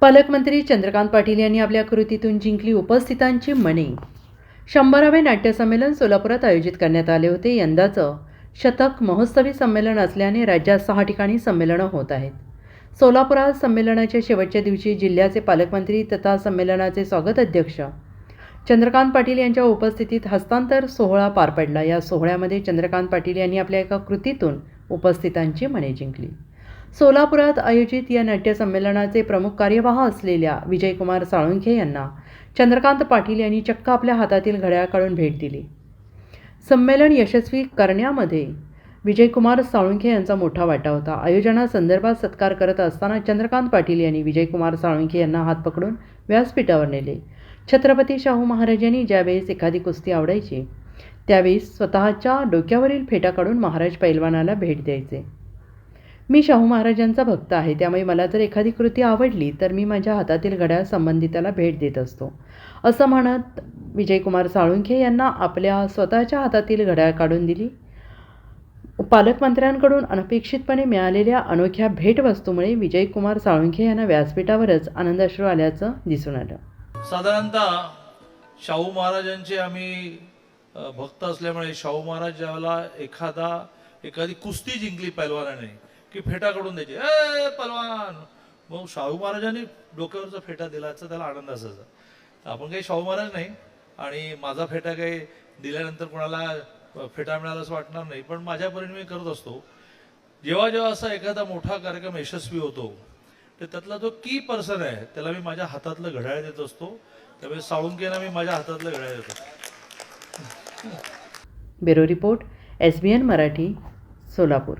पालकमंत्री चंद्रकांत पाटील यांनी आपल्या कृतीतून जिंकली उपस्थितांची मने. शंभरावे नाट्यसंमेलन सोलापुरात आयोजित करण्यात आले होते. यंदाचं शतक महोत्सवी संमेलन असल्याने राज्यात सहा ठिकाणी संमेलनं होत आहेत. सोलापुरात संमेलनाच्या शेवटच्या दिवशी जिल्ह्याचे पालकमंत्री तथा संमेलनाचे स्वागत अध्यक्ष चंद्रकांत पाटील यांच्या उपस्थितीत हस्तांतर सोहळा पार पडला. या सोहळ्यामध्ये चंद्रकांत पाटील यांनी आपल्या एका कृतीतून उपस्थितांची मने जिंकली. सोलापुरात आयोजित या नाट्यसंमेलनाचे प्रमुख कार्यवाह असलेल्या विजयकुमार साळुंखे यांना चंद्रकांत पाटील यांनी चक्क आपल्या हातातील घड्याळ काढून भेट दिली. संमेलन यशस्वी करण्यामध्ये विजयकुमार साळुंखे यांचा मोठा वाटा होता. आयोजनासंदर्भात सत्कार करत असताना चंद्रकांत पाटील यांनी विजयकुमार साळुंखे यांना हात पकडून व्यासपीठावर नेले. छत्रपती शाहू महाराज यांनी ज्यावेळेस एखादी कुस्ती आवडायची त्यावेळेस स्वतःच्या डोक्यावरील फेटा काढून महाराज पैलवानाला भेट द्यायचे. मी शाहू महाराजांचा भक्त आहे. त्यामुळे मला जर एखादी कृती आवडली तर मी माझ्या हातातील घड्याळ संबंधिताला भेट देत असतो. असं म्हणत विजयकुमार साळुंखे यांना आपल्या स्वतःच्या हातातील घड्याळ काढून दिली. पालकमंत्र्यांकडून अनपेक्षितपणे मिळालेल्या अनोख्या भेटवस्तूमुळे विजयकुमार साळुंखे यांना व्यासपीठावरच आनंदाश्रू आल्याचं दिसून आलं. साधारणतः शाहू महाराजांचे आम्ही भक्त असल्यामुळे शाहू महाराज ज्याला एखादा एखादी कुस्ती जिंकली पैलवानाने की फेटा काढून द्यायचे. ए पलवान मग शाहू महाराजांनी डोक्यावरचा फेटा दिलाचा त्याला आनंद असायचा. आपण काही शाहू महाराज नाही आणि माझा फेटा काही दिल्यानंतर कोणाला फेटा मिळाला असं वाटणार नाही. पण माझ्यापर्यंत मी करत असतो. जेव्हा जेव्हा असा एखादा मोठा कार्यक्रम यशस्वी होतो तर त्यातला जो की पर्सन आहे त्याला मी माझ्या हातातलं घड्याळ देत असतो. त्यामुळे साळुंकेला मी माझ्या हातातलं घड्याळ देतो. Bureau report S B N Marathi Solapur.